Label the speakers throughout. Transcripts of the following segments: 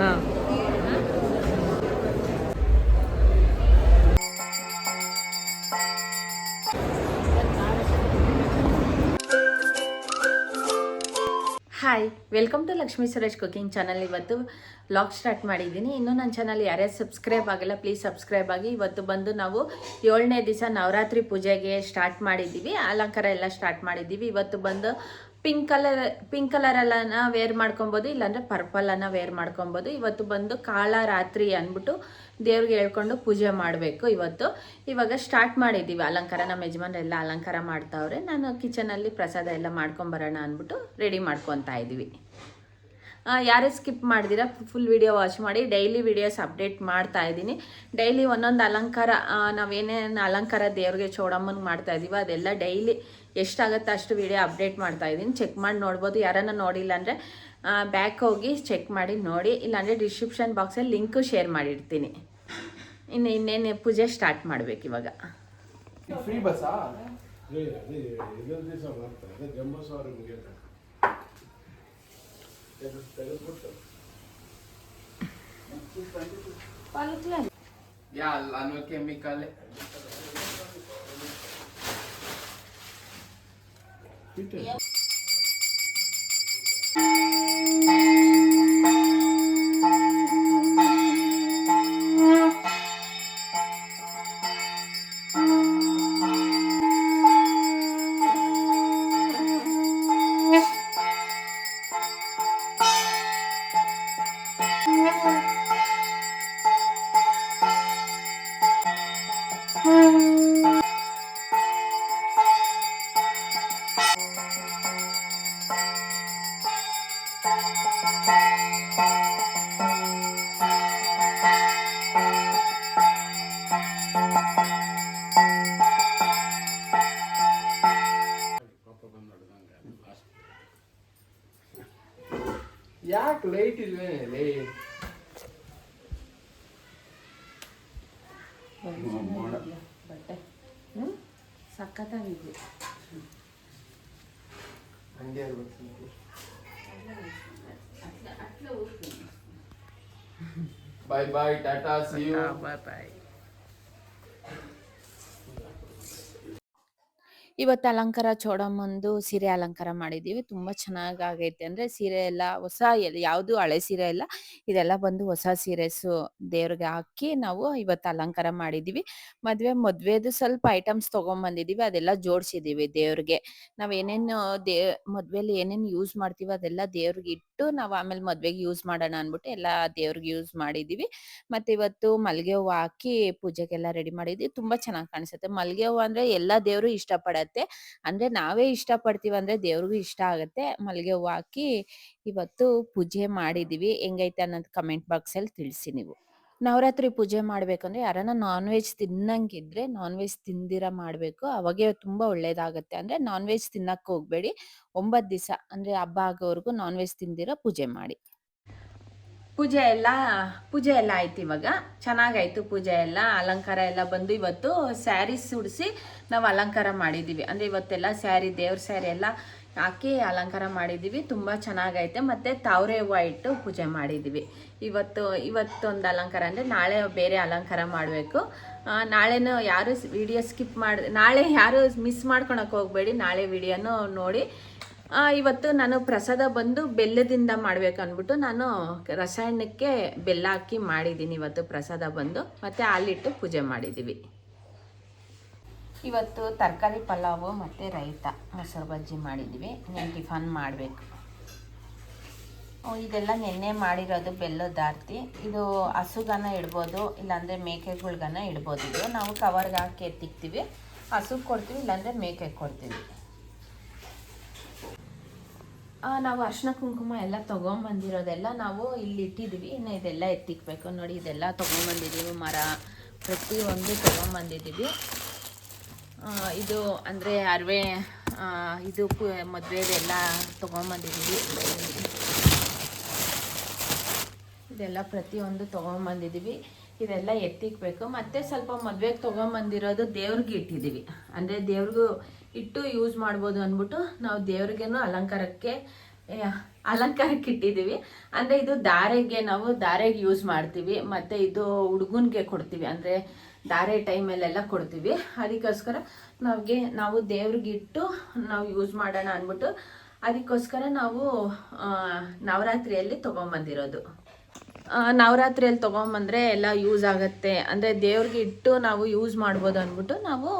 Speaker 1: Hi welcome to Lakshmi Suresh cooking channel ಇವತ್ತು vlog start ಮಾಡಿದ್ದೀನಿ. ಇನ್ನೂ ನನ್ನ ಚಾನಲ್ ಯಾರ್ಯಾರು ಸಬ್ಸ್ಕ್ರೈಬ್ ಆಗಿಲ್ಲ ಪ್ಲೀಸ್ ಸಬ್ಸ್ಕ್ರೈಬ್ ಆಗಿ. ಇವತ್ತು ಬಂದು ನಾವು ಏಳನೇ ದಿವಸ ನವರಾತ್ರಿ ಪೂಜೆಗೆ ಸ್ಟಾರ್ಟ್ ಮಾಡಿದ್ದೀವಿ. ಅಲಂಕಾರ ಎಲ್ಲ ಸ್ಟಾರ್ಟ್ ಮಾಡಿದ್ದೀವಿ. ಇವತ್ತು ಬಂದು ಪಿಂಕ್ ಕಲರ್ ಪಿಂಕ್ ಕಲರಲ್ಲನ ವೇರ್ ಮಾಡ್ಕೊಬೋದು ಪರ್ಪಲ್ ಪರ್ಪಲನ್ನು ವೇರ್ ಮಾಡ್ಕೊಬೋದು. ಇವತ್ತು ಬಂದು ಕಾಳ ರಾತ್ರಿ ಅಂದ್ಬಿಟ್ಟು ದೇವ್ರಿಗೆ ಹೇಳ್ಕೊಂಡು ಪೂಜೆ ಮಾಡಬೇಕು ಇವತ್ತು. ಇವಾಗ ಸ್ಟಾರ್ಟ್ ಮಾಡಿದ್ದೀವಿ, ಅಲಂಕಾರ, ನಮ್ಮ ಯಜಮಾನ್ರೆಲ್ಲ ಅಲಂಕಾರ ಮಾಡ್ತಾವ್ರೆ. ನಾನು ಕಿಚನಲ್ಲಿ ಪ್ರಸಾದ ಎಲ್ಲ ಮಾಡ್ಕೊಂಬರೋಣ ಅಂದ್ಬಿಟ್ಟು ರೆಡಿ ಮಾಡ್ಕೊತಾ ಇದ್ದೀವಿ. ಯಾರೇ ಸ್ಕಿಪ್ ಮಾಡಿದಿರ ಫುಲ್ ವಿಡಿಯೋ ವಾಚ್ ಮಾಡಿ ಡೈಲಿ ವಿಡಿಯೋಸ್ ಅಪ್ಡೇಟ್ ಮಾಡ್ತಾ ಇದ್ದೀನಿ. ಡೈಲಿ ಒಂದೊಂದು ಅಲಂಕಾರ ನಾವೇನೇನು ಅಲಂಕಾರ ದೇವ್ರಿಗೆ ಚೋಡಮ್ಮನ ಮಾಡ್ತಾ ಇದ್ದೀವಿ ಅದೆಲ್ಲ ಡೈಲಿ ಎಷ್ಟಾಗುತ್ತೆ ಅಷ್ಟು ವಿಡಿಯೋ ಅಪ್ಡೇಟ್ ಮಾಡ್ತಾ ಇದ್ದೀನಿ. ಚೆಕ್ ಮಾಡಿ ನೋಡ್ಬೋದು. ಯಾರನ್ನ ನೋಡಿಲ್ಲ ಅಂದರೆ ಬ್ಯಾಕ್ ಹೋಗಿ ಚೆಕ್ ಮಾಡಿ ನೋಡಿ. ಇಲ್ಲಾಂದರೆ ಡಿಸ್ಕ್ರಿಪ್ಷನ್ ಬಾಕ್ಸಲ್ಲಿ ಲಿಂಕು ಶೇರ್ ಮಾಡಿರ್ತೀನಿ. ಇನ್ನು ಇನ್ನೇನು ಪೂಜೆ ಸ್ಟಾರ್ಟ್ ಮಾಡ್ಬೇಕು ಇವಾಗ.
Speaker 2: ಫ್ರೀ ಬಸ್ಸಾ
Speaker 3: ಅದೇ ಇನ್ನೊಂದು Bitte. Ja.
Speaker 2: ಯಾಕೆ ಲೈಟ್ ಇಲ್ವೇ ಲೇ
Speaker 1: ಬಟ್ಟೆ ಹ್ಞೂ ಸಖತ್ತಾಗಿದೆ
Speaker 2: ಹಂಗೆ ಇರ್ಬೇಕು bye bye tata see you
Speaker 1: bye bye ಇವತ್ತು ಅಲಂಕಾರ ಚೋಡಮ್ಮಂದು ಸೀರೆ ಅಲಂಕಾರ ಮಾಡಿದ್ದೀವಿ. ತುಂಬ ಚೆನ್ನಾಗಿ ಆಗೈತೆ ಅಂದರೆ ಸೀರೆ ಎಲ್ಲ ಹೊಸ ಯಾವುದು ಹಳೆ ಸೀರೆ ಎಲ್ಲ ಇದೆಲ್ಲ ಬಂದು ಹೊಸ ಸೀರೆಸು ದೇವ್ರಿಗೆ ಹಾಕಿ ನಾವು ಇವತ್ತು ಅಲಂಕಾರ ಮಾಡಿದ್ದೀವಿ. ಮದುವೆ, ಮದುವೆದು ಸ್ವಲ್ಪ ಐಟಮ್ಸ್ ತೊಗೊಂಬಂದಿದ್ದೀವಿ. ಅದೆಲ್ಲ ಜೋಡಿಸಿದ್ದೀವಿ ದೇವ್ರಿಗೆ. ನಾವು ಏನೇನು ದೇ, ಮದುವೆಲಿ ಏನೇನು ಯೂಸ್ ಮಾಡ್ತೀವಿ ಅದೆಲ್ಲ ದೇವ್ರಿಗೆ ಇಟ್ಟು ನಾವು ಆಮೇಲೆ ಮದುವೆಗೆ ಯೂಸ್ ಮಾಡೋಣ ಅಂದ್ಬಿಟ್ಟು ಎಲ್ಲ ದೇವ್ರಿಗೆ ಯೂಸ್ ಮಾಡಿದ್ದೀವಿ. ಮತ್ತೆ ಇವತ್ತು ಮಲ್ಲಿಗೆ ಹೂವು ಹಾಕಿ ಪೂಜೆಗೆಲ್ಲ ರೆಡಿ ಮಾಡಿದ್ವಿ ತುಂಬಾ ಚೆನ್ನಾಗಿ ಕಾಣಿಸುತ್ತೆ. ಮಲ್ಲಿಗೆ ಹೂವು ಅಂದ್ರೆ ಎಲ್ಲ ದೇವರು ಇಷ್ಟಪಡತ್ತೆ ಅಂದ್ರೆ ನಾವೇ ಇಷ್ಟ ಪಡ್ತೀವಿ ಅಂದ್ರೆ ದೇವ್ರಿಗೂ ಇಷ್ಟ ಆಗತ್ತೆ. ಮಲ್ಲಿಗೆ ಹೂವು ಹಾಕಿ ಇವತ್ತು ಪೂಜೆ ಮಾಡಿದೀವಿ. ಹೆಂಗೈತೆ ಅನ್ನೋದು ಕಮೆಂಟ್ ಬಾಕ್ಸ್ ಅಲ್ಲಿ ತಿಳಿಸಿ ನೀವು. ನವರಾತ್ರಿ ಪೂಜೆ ಮಾಡ್ಬೇಕಂದ್ರೆ ಯಾರನ್ನ ನಾನ್ ವೆಜ್ ತಿನ್ನಂಗಿದ್ರೆ ನಾನ್ ವೆಜ್ ತಿಂದಿರ ಮಾಡ್ಬೇಕು. ಅವಾಗೆ ತುಂಬಾ ಒಳ್ಳೇದಾಗತ್ತೆ. ಅಂದ್ರೆ ನಾನ್ ವೆಜ್ ತಿನ್ನಕ್ ಹೋಗ್ಬೇಡಿ. ಒಂಬತ್ ದಿವಸ ಅಂದ್ರೆ ಹಬ್ಬ ಆಗೋವರೆಗೂ ನಾನ್ ವೆಜ್ ತಿಂದಿರ ಪೂಜೆ ಮಾಡಿ. ಪೂಜೆ ಎಲ್ಲ ಪೂಜೆ ಎಲ್ಲ ಆಯ್ತು ಇವಾಗ. ಚೆನ್ನಾಗಾಯ್ತು ಪೂಜೆ ಎಲ್ಲ, ಅಲಂಕಾರ ಎಲ್ಲ ಬಂದು ಇವತ್ತು ಸ್ಯಾರಿ ಉಡಿಸಿ ನಾವು ಅಲಂಕಾರ ಮಾಡಿದ್ದೀವಿ. ಅಂದರೆ ಇವತ್ತೆಲ್ಲ ಸ್ಯಾರಿ, ದೇವ್ರ ಸ್ಯಾರಿ ಎಲ್ಲ ಹಾಕಿ ಅಲಂಕಾರ ಮಾಡಿದ್ದೀವಿ. ತುಂಬ ಚೆನ್ನಾಗೈತೆ. ಮತ್ತು ತಾವರೆ ಹೂವು ಇಟ್ಟು ಪೂಜೆ ಮಾಡಿದ್ದೀವಿ. ಇವತ್ತು, ಇವತ್ತೊಂದು ಅಲಂಕಾರ ಅಂದರೆ ನಾಳೆ ಬೇರೆ ಅಲಂಕಾರ ಮಾಡಬೇಕು. ನಾಳೆನೂ ಯಾರು ವಿಡಿಯೋ ಸ್ಕಿಪ್ ಮಾಡಿ, ನಾಳೆ ಯಾರು ಮಿಸ್ ಮಾಡ್ಕೊಳಕ್ಕೆ ಹೋಗಬೇಡಿ. ನಾಳೆ ವಿಡಿಯೋನೂ ನೋಡಿ. ಇವತ್ತು ನಾನು ಪ್ರಸಾದ ಬಂದು ಬೆಲ್ಲದಿಂದ ಮಾಡ್ಬೇಕು ಅಂದ್ಬಿಟ್ಟು ನಾನು ರಸಾಯನಕ್ಕೆ ಬೆಲ್ಲ ಹಾಕಿ ಮಾಡಿದ್ದೀನಿ ಇವತ್ತು ಪ್ರಸಾದ ಬಂದು. ಮತ್ತೆ ಹಾಲಿಟ್ಟು ಪೂಜೆ ಮಾಡಿದ್ದೀವಿ. ಇವತ್ತು ತರಕಾರಿ ಪಲಾವು ಮತ್ತು ರೈತ ಮೊಸರು ಬಜ್ಜಿ ಮಾಡಿದ್ದೀವಿ. ನೀವು ಟಿಫನ್ ಮಾಡಬೇಕು. ಇದೆಲ್ಲ ನೆನ್ನೆ ಮಾಡಿರೋದು ಬೆಲ್ಲದ ಆರ್ತಿ ಇದು ಹಸುಗನ ಇಡ್ಬೋದು, ಇಲ್ಲಾಂದರೆ ಮೇಕೆಗಳ್ಗನ ಇಡ್ಬೋದು ಇದು. ನಾವು ಕವರ್ಗೆ ಹಾಕಿ ಎತ್ತಿಕ್ತೀವಿ. ಹಸುಗೆ ಕೊಡ್ತೀವಿ, ಇಲ್ಲಾಂದರೆ ಮೇಕೆಗೆ ಕೊಡ್ತೀವಿ. ನಾವು ಅರ್ಶಿನ ಕುಂಕುಮ ಎಲ್ಲ ತೊಗೊಂಬಂದಿರೋದೆಲ್ಲ ನಾವು ಇಲ್ಲಿ ಇಟ್ಟಿದ್ದೀವಿ. ಇನ್ನು ಇದೆಲ್ಲ ಎತ್ತಿಕ್ಬೇಕು. ನೋಡಿ, ಇದೆಲ್ಲ ತೊಗೊಂಬಂದಿದ್ದೀವಿ. ಮರ ಪ್ರತಿಯೊಂದು ತೊಗೊಂಬಂದಿದ್ದೀವಿ. ಇದು ಅಂದರೆ ಅರವೆ ಇದು ಮದುವೆದೆಲ್ಲ ತೊಗೊಂಬಂದಿದ್ದೀವಿ. ಇದೆಲ್ಲ ಪ್ರತಿಯೊಂದು ತೊಗೊಂಬಂದಿದ್ದೀವಿ. ಇದೆಲ್ಲ ಎತ್ತಿಕ್ಬೇಕು. ಮತ್ತು ಸ್ವಲ್ಪ ಮದುವೆಗೆ ತೊಗೊಂಬಂದಿರೋದು ದೇವ್ರಿಗೆ ಇಟ್ಟಿದ್ದೀವಿ. ಅಂದರೆ ದೇವ್ರಿಗೂ ಇಟ್ಟು ಯೂಸ್ ಮಾಡ್ಬೋದು ಅಂದ್ಬಿಟ್ಟು ನಾವು ದೇವ್ರಿಗೇನು ಅಲಂಕಾರಕ್ಕೆ ಅಲಂಕಾರಕ್ಕೆ ಇಟ್ಟಿದ್ದೀವಿ. ಅಂದರೆ ಇದು ದಾರೆಗೆ ನಾವು ದಾರೆಗೆ ಯೂಸ್ ಮಾಡ್ತೀವಿ. ಮತ್ತು ಇದು ಹುಡುಗನ್ಗೆ ಕೊಡ್ತೀವಿ. ಅಂದರೆ ದಾರೆ ಟೈಮಲ್ಲೆಲ್ಲ ಕೊಡ್ತೀವಿ. ಅದಕ್ಕೋಸ್ಕರ ನಮಗೆ ನಾವು ದೇವ್ರಿಗೆ ಇಟ್ಟು ನಾವು ಯೂಸ್ ಮಾಡೋಣ ಅಂದ್ಬಿಟ್ಟು ಅದಕ್ಕೋಸ್ಕರ ನಾವು ನವರಾತ್ರಿಯಲ್ಲಿ ತೊಗೊಂಬಂದಿರೋದು. ನವರಾತ್ರಿಯಲ್ಲಿ ತೊಗೊಂಬಂದರೆ ಎಲ್ಲ ಯೂಸ್ ಆಗುತ್ತೆ. ಅಂದರೆ ದೇವ್ರಿಗೆ ಇಟ್ಟು ನಾವು ಯೂಸ್ ಮಾಡ್ಬೋದು ಅಂದ್ಬಿಟ್ಟು ನಾವು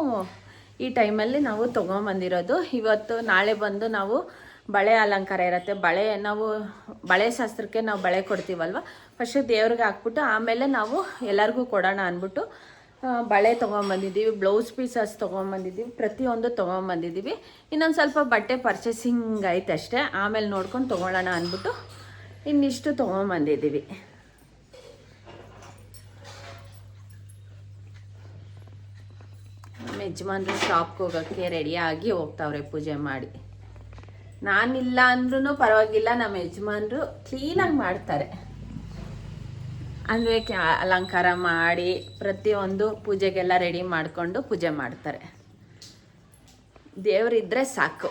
Speaker 1: ಈ ಟೈಮಲ್ಲಿ ನಾವು ತೊಗೊಂಬಂದಿರೋದು. ಇವತ್ತು ನಾಳೆ ಬಂದು ನಾವು ಬಳೆ ಅಲಂಕಾರ ಇರುತ್ತೆ. ಬಳೆ ನಾವು, ಬಳೆ ಶಾಸ್ತ್ರಕ್ಕೆ ನಾವು ಬಳೆ ಕೊಡ್ತೀವಲ್ವ? ಫಸ್ಟ್ ದೇವ್ರಿಗೆ ಹಾಕ್ಬಿಟ್ಟು ಆಮೇಲೆ ನಾವು ಎಲ್ಲರಿಗೂ ಕೊಡೋಣ ಅಂದ್ಬಿಟ್ಟು ಬಳೆ ತೊಗೊಂಬಂದಿದ್ದೀವಿ. Blouse pieces ತೊಗೊಂಬಂದಿದ್ದೀವಿ. ಪ್ರತಿಯೊಂದು ತೊಗೊಂಬಂದಿದ್ದೀವಿ. ಇನ್ನೊಂದು ಸ್ವಲ್ಪ ಬಟ್ಟೆ ಪರ್ಚೇಸಿಂಗ್ ಐತೆ ಅಷ್ಟೇ. ಆಮೇಲೆ ನೋಡ್ಕೊಂಡು ತೊಗೊಳ್ಳೋಣ ಅಂದ್ಬಿಟ್ಟು ಇನ್ನಿಷ್ಟು ತೊಗೊಂಬಂದಿದ್ದೀವಿ ನಮ್ಮ ಯಜಮಾನ್ರು ಶಾಪ್ಗೆ ಹೋಗೋಕ್ಕೆ ರೆಡಿಯಾಗಿ ಹೋಗ್ತಾವ್ರೆ ಪೂಜೆ ಮಾಡಿ. ನಾನಿಲ್ಲ ಅಂದ್ರೂ ಪರವಾಗಿಲ್ಲ, ನಮ್ಮ ಯಜಮಾನ್ರು ಕ್ಲೀನಾಗಿ ಮಾಡ್ತಾರೆ. ಅಂದರೆ ಅಲಂಕಾರ ಮಾಡಿ ಪ್ರತಿಯೊಂದು ಪೂಜೆಗೆಲ್ಲ ರೆಡಿ ಮಾಡಿಕೊಂಡು ಪೂಜೆ ಮಾಡ್ತಾರೆ. ದೇವರಿದ್ದರೆ ಸಾಕು.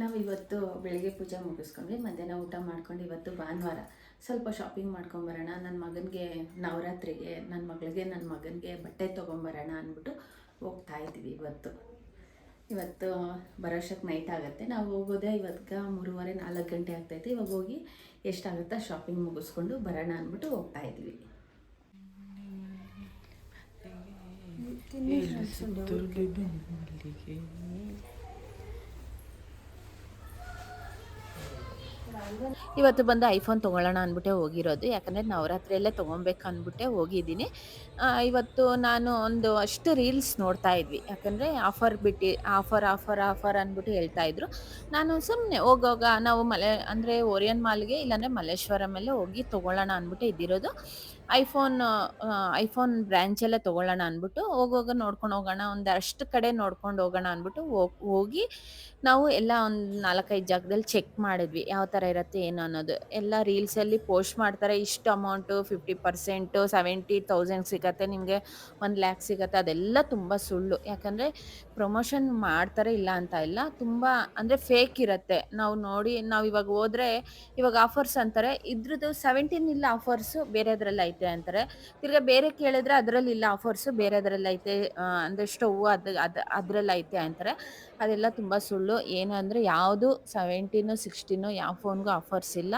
Speaker 1: ನಾವು ಇವತ್ತು ಬೆಳಿಗ್ಗೆ ಪೂಜೆ ಮುಗಿಸ್ಕೊಂಡ್ವಿ, ಮಧ್ಯಾಹ್ನ ಊಟ ಮಾಡ್ಕೊಂಡು ಇವತ್ತು ಭಾನುವಾರ. ಸ್ವಲ್ಪ ಶಾಪಿಂಗ್ ಮಾಡ್ಕೊಂಬರೋಣ ನನ್ನ ಮಗನಿಗೆ ನವರಾತ್ರಿಗೆ ನನ್ನ ಮಗಳಿಗೆ ನನ್ನ ಮಗನಿಗೆ ಬಟ್ಟೆ ತೊಗೊಂಬರೋಣ ಅಂದ್ಬಿಟ್ಟು ಹೋಗ್ತಾ ಇದ್ದೀವಿ ಇವತ್ತು. ಇವತ್ತು ಬರೋಷ್ಟಕ್ಕೆ ನೈಟ್ ಆಗುತ್ತೆ. ನಾವು ಹೋಗೋದೇ ಇವತ್ತು ಮೂರುವರೆ ನಾಲ್ಕು ಗಂಟೆ ಆಗ್ತೈತೆ ಇವಾಗ ಹೋಗಿ ಎಷ್ಟಾಗುತ್ತಾ ಶಾಪಿಂಗ್ ಮುಗಿಸ್ಕೊಂಡು ಬರೋಣ ಅಂದ್ಬಿಟ್ಟು ಹೋಗ್ತಾ ಇದ್ದೀವಿ ಇವತ್ತು ಬಂದು ಐಫೋನ್ ತೊಗೊಳ್ಳೋಣ ಅಂದ್ಬಿಟ್ಟೆ ಹೋಗಿರೋದು. ಯಾಕಂದರೆ ನವರಾತ್ರಿಯಲ್ಲೇ ತೊಗೊಬೇಕು ಅಂದ್ಬಿಟ್ಟೆ ಹೋಗಿದ್ದೀನಿ. ಇವತ್ತು ನಾನು ಒಂದು ಅಷ್ಟು ರೀಲ್ಸ್ ನೋಡ್ತಾ ಇದ್ವಿ. ಯಾಕಂದರೆ ಆಫರ್ ಬಿಟ್ಟು, ಆಫರ್ ಆಫರ್ ಆಫರ್ ಅಂದ್ಬಿಟ್ಟು ಹೇಳ್ತಾ ಇದ್ರು. ನಾನು ಸುಮ್ಮನೆ ಹೋಗೋಗ ನಾವು ಮಲೆ, ಅಂದರೆ ಓರಿಯನ್ ಮಾಲ್ಗೆ ಇಲ್ಲಾಂದರೆ ಮಲ್ಲೇಶ್ವರಮಲ್ಲೇ ಹೋಗಿ ತೊಗೊಳ್ಳೋಣ ಅಂದ್ಬಿಟ್ಟು ಇದ್ದಿರೋದು. ಐಫೋನ್ ಐಫೋನ್ ಬ್ರ್ಯಾಂಚಲ್ಲೇ ತೊಗೊಳ್ಳೋಣ ಅಂದ್ಬಿಟ್ಟು ಹೋಗೋಗ ನೋಡ್ಕೊಂಡು ಹೋಗೋಣ. ಒಂದಷ್ಟು ಕಡೆ ನೋಡ್ಕೊಂಡು ಹೋಗೋಣ ಅಂದ್ಬಿಟ್ಟು ಹೋಗ್- ಹೋಗಿ ನಾವು ಎಲ್ಲ ಒಂದು ನಾಲ್ಕೈದು ಜಾಗದಲ್ಲಿ ಚೆಕ್ ಮಾಡಿದ್ವಿ. ಯಾವ ಥರ ಇರುತ್ತೆ, ಏನು ಅನ್ನೋದು. ಎಲ್ಲ ರೀಲ್ಸಲ್ಲಿ ಪೋಸ್ಟ್ ಮಾಡ್ತಾರೆ. ಇಷ್ಟು amount fifty percent seventy thousand ಸಿಗತ್ತೆ. ನಿಮಗೆ ಒಂದು ಲ್ಯಾಕ್ ಸಿಗತ್ತೆ. ಅದೆಲ್ಲ ತುಂಬ ಸುಳ್ಳು. ಯಾಕಂದರೆ ಪ್ರಮೋಷನ್ ಮಾಡ್ತಾರೆ ಇಲ್ಲ ಅಂತ ಇಲ್ಲ. ತುಂಬ ಅಂದರೆ ಫೇಕ್ ಇರುತ್ತೆ. ನಾವು ನೋಡಿ, ನಾವು ಇವಾಗ ಹೋದ್ರೆ ಇವಾಗ ಆಫರ್ಸ್ ಅಂತಾರೆ. ಇದ್ರದ್ದು ಸೆವೆಂಟೀನ್ ಇಲ್ಲ ಆಫರ್ಸು ಬೇರೆದ್ರಲ್ಲಿ ಐತೆ ಅಂತಾರೆ. ತಿರ್ಗಾ ಬೇರೆ ಕೇಳಿದ್ರೆ ಅದರಲ್ಲಿ ಇಲ್ಲ ಆಫರ್ಸು ಬೇರೆದ್ರಲ್ಲಿ ಐತೆ ಅಂದ್ರೆ ಸ್ಟವ್ ಅದು ಅದು, ಅದರಲ್ಲಿ ಐತೆ ಅಂತಾರೆ. ಅದೆಲ್ಲ ತುಂಬ ಸುಳ್ಳು. ಏನು ಅಂದರೆ ಯಾವುದು ಸೆವೆಂಟೀನು ಸಿಕ್ಸ್ಟೀನು ಯಾವ ಫೋನ್ಗೂ ಆಫರ್ಸ್ ಇಲ್ಲ.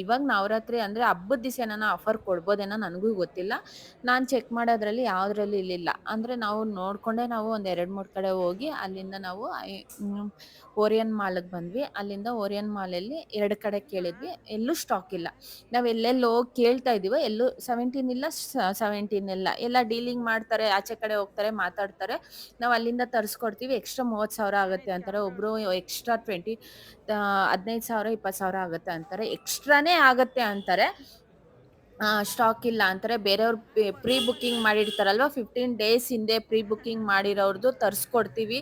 Speaker 1: ಇವಾಗ ನವರಾತ್ರಿ ಅಂದರೆ ಹಬ್ಬದ ದಿವಸ ಏನಾನ ಆಫರ್ ಕೊಡ್ಬೋದೇನೋ ನನಗೂ ಗೊತ್ತಿಲ್ಲ. ನಾನು ಚೆಕ್ ಮಾಡೋದ್ರಲ್ಲಿ ಯಾವುದ್ರಲ್ಲಿ ಇಲ್ಲಿಲ್ಲ. ಅಂದರೆ ನಾವು ನೋಡ್ಕೊಂಡೆ ನಾವು ಒಂದು ಎರಡು, ಮೂರು ಕಡೆ ಹೋಗಿ ಅಲ್ಲಿಂದ ನಾವು ಓರಿಯನ್ ಮಾಲಿಗೆ ಬಂದ್ವಿ. ಅಲ್ಲಿಂದ ಓರಿಯನ್ ಮಾಲಲ್ಲಿ ಎರಡು ಕಡೆ ಕೇಳಿದ್ವಿ. ಎಲ್ಲೂ ಸ್ಟಾಕ್ ಇಲ್ಲ. ನಾವು ಎಲ್ಲೆಲ್ಲಿ ಹೋಗಿ ಕೇಳ್ತಾ ಇದ್ದೀವೋ ಎಲ್ಲೂ ಸೆವೆಂಟೀನ್ ಇಲ್ಲ ಸೆವೆಂಟೀನ್ ಇಲ್ಲ. ಎಲ್ಲ ಡೀಲಿಂಗ್ ಮಾಡ್ತಾರೆ, ಆಚೆ ಕಡೆ ಹೋಗ್ತಾರೆ, ಮಾತಾಡ್ತಾರೆ. ನಾವು ಅಲ್ಲಿಂದ ತರಿಸ್ಕೊಡ್ತೀವಿ ಎಕ್ಸ್ಟ್ರಾ ಮೂವತ್ತು ಸಾವಿರ ಆಗುತ್ತೆ ಅಂತಾರೆ. ಒಬ್ಬರು ಎಕ್ಸ್ಟ್ರಾ ಟ್ವೆಂಟಿ ಹದಿನೈದು ಸಾವಿರ, ಇಪ್ಪತ್ತು ಸಾವಿರ ಆಗುತ್ತೆ ಅಂತಾರೆ. ಎಕ್ಸ್ಟ್ರಾನೇ ಆಗುತ್ತೆ ಅಂತಾರೆ. ಸ್ಟಾಕ್ ಇಲ್ಲ ಅಂತಾರೆ. ಬೇರೆಯವ್ರು ಪ್ರೀ ಬುಕ್ಕಿಂಗ್ ಮಾಡಿರ್ತಾರಲ್ವ? ಫಿಫ್ಟೀನ್ ಡೇಸ್ ಹಿಂದೆ ಪ್ರೀ ಬುಕ್ಕಿಂಗ್ ಮಾಡಿರೋರ್ದು ತರಿಸ್ಕೊಡ್ತೀವಿ.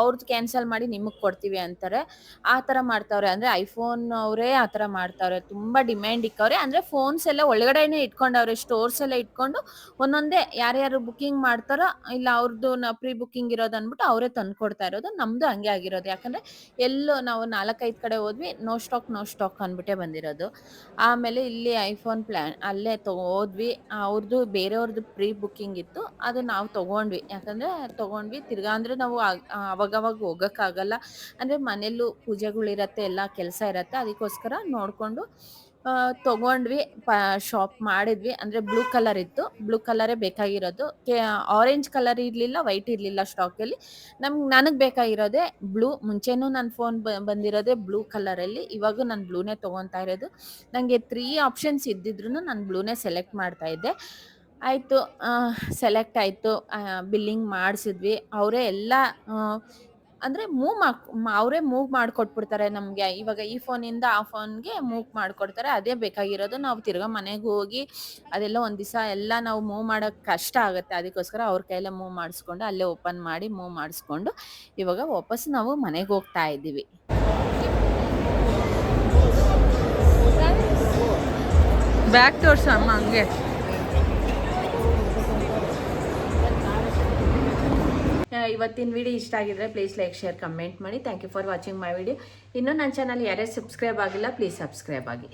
Speaker 1: ಅವ್ರದ್ದು ಕ್ಯಾನ್ಸಲ್ ಮಾಡಿ ನಿಮಗೆ ಕೊಡ್ತೀವಿ ಅಂತಾರೆ. ಆ ಥರ ಮಾಡ್ತಾವ್ರೆ. ಅಂದರೆ ಐಫೋನ್ ಅವರೇ ಆ ಥರ ಮಾಡ್ತಾವ್ರೆ. ತುಂಬ ಡಿಮ್ಯಾಂಡ್ ಇಕ್ಕವ್ರೆ. ಅಂದರೆ ಫೋನ್ಸ್ ಎಲ್ಲ ಒಳಗಡೆನೇ ಇಟ್ಕೊಂಡವ್ರೆ. ಸ್ಟೋರ್ಸ್ ಎಲ್ಲ ಇಟ್ಕೊಂಡು ಒಂದೊಂದೇ ಯಾರ್ಯಾರು ಬುಕ್ಕಿಂಗ್ ಮಾಡ್ತಾರೋ, ಇಲ್ಲ ಅವ್ರದ್ದು ಪ್ರೀ ಬುಕ್ಕಿಂಗ್ ಇರೋದು ಅಂದ್ಬಿಟ್ಟು ಅವರೇ ತಂದು ಕೊಡ್ತಾ ಇರೋದು. ನಮ್ಮದು ಹಂಗೆ ಆಗಿರೋದು. ಯಾಕಂದರೆ ಎಲ್ಲೋ ನಾವು ನಾಲ್ಕೈದು ಕಡೆ ಹೋದ್ವಿ. ನೋ ಸ್ಟಾಕ್ ನೋ ಸ್ಟಾಕ್ ಅಂದ್ಬಿಟ್ಟೆ ಬಂದಿರೋದು. ಆಮೇಲೆ ಇಲ್ಲಿ ಐಫೋನ್ ಪ್ಲ್ಯಾನ್ ಅಲ್ಲೇ ತಗೋ ತಗೋದ್ವಿ ಅವ್ರದ್ದು ಬೇರೆಯವ್ರದ್ದು ಪ್ರೀ ಬುಕ್ಕಿಂಗ್ ಇತ್ತು. ಅದು ನಾವು ತೊಗೊಂಡ್ವಿ. ಯಾಕಂದರೆ ತೊಗೊಂಡ್ವಿ. ತಿರ್ಗಾ ಅಂದರೆ ನಾವು ಅವಾಗವಾಗ ಹೋಗೋಕ್ಕಾಗಲ್ಲ. ಅಂದರೆ ಮನೆಯಲ್ಲೂ ಪೂಜೆಗಳಿರತ್ತೆ, ಎಲ್ಲ ಕೆಲಸ ಇರತ್ತೆ. ಅದಕ್ಕೋಸ್ಕರ ನೋಡಿಕೊಂಡು ತೊಗೊಂಡ್ವಿ ಶಾಪ್ ಮಾಡಿದ್ವಿ. ಅಂದರೆ ಬ್ಲೂ ಕಲರ್ ಇತ್ತು. ಬ್ಲೂ ಕಲರೇ ಬೇಕಾಗಿರೋದು. ಕೆ ಆರೆಂಜ್ ಕಲರ್ ಇರಲಿಲ್ಲ ವೈಟ್ ಇರಲಿಲ್ಲ ಸ್ಟಾಕಲ್ಲಿ ನಮ್ಗೆ ನನಗೆ ಬೇಕಾಗಿರೋದೇ ಬ್ಲೂ ಮುಂಚೆನೂ ನನ್ನ ಫೋನ್ ಬಂದಿರೋದೇ ಬ್ಲೂ ಕಲರಲ್ಲಿ ಇವಾಗ ನಾನು ಬ್ಲೂನೇ ತೊಗೊತಾ ಇರೋದು. ನನಗೆ ತ್ರೀ ಆಪ್ಷನ್ಸ್ ಇದ್ದಿದ್ರು ನಾನು ಬ್ಲೂನೇ ಸೆಲೆಕ್ಟ್ ಮಾಡ್ತಾ ಇದ್ದೆ. ಆಯಿತು ಸೆಲೆಕ್ಟ್ ಆಯಿತು. ಬಿಲ್ಲಿಂಗ್ ಮಾಡಿಸಿದ್ವಿ. ಅವರೇ ಎಲ್ಲ ಅಂದರೆ ಮೂವ್ ಅವರೇ ಮೂವ್ ಮಾಡ್ಕೊಟ್ಬಿಡ್ತಾರೆ ನಮಗೆ. ಇವಾಗ ಈ ಫೋನ್ ಇಂದ ಆ ಫೋನ್ಗೆ ಮೂವ್ ಮಾಡ್ಕೊಡ್ತಾರೆ. ಅದೇ ಬೇಕಾಗಿರೋದು ನಾವು ತಿರ್ಗಾ ಮನೆಗೆ ಹೋಗಿ ಅದೆಲ್ಲ ಒಂದು ದಿವಸ ಎಲ್ಲ ನಾವು ಮೂವ್ ಮಾಡೋಕೆ ಕಷ್ಟ ಆಗುತ್ತೆ. ಅದಕ್ಕೋಸ್ಕರ ಅವ್ರ ಕೈಲ ಮೂವ್ ಮಾಡಿಸ್ಕೊಂಡು ಅಲ್ಲೇ ಓಪನ್ ಮಾಡಿ ಮೂವ್ ಮಾಡಿಸ್ಕೊಂಡು ಇವಾಗ ವಾಪಸ್ ನಾವು ಮನೆಗೆ ಹೋಗ್ತಾ ಇದ್ದೀವಿ.
Speaker 4: ಬ್ಯಾಗ್ ತೋರ್ಸಮ್ಮ ಹಂಗೆ.
Speaker 1: ಇವತ್ತಿನ ವಿಡಿಯೋ ಇಷ್ಟ ಆಗಿದ್ರೆ ಪ್ಲೀಸ್ ಲೈಕ್ ಶೇರ್ ಕಮೆಂಟ್ ಮಾಡಿ. Thank you for watching my video ಇನ್ನೂ ನನ್ನ ಚಾನಲ್ ಯಾರೇ ಸಬ್ಸ್ಕ್ರೈಬ್ ಆಗಿಲ್ಲ ಪ್ಲೀಸ್ ಸಬ್ಸ್ಕ್ರೈಬ್ ಆಗಿ.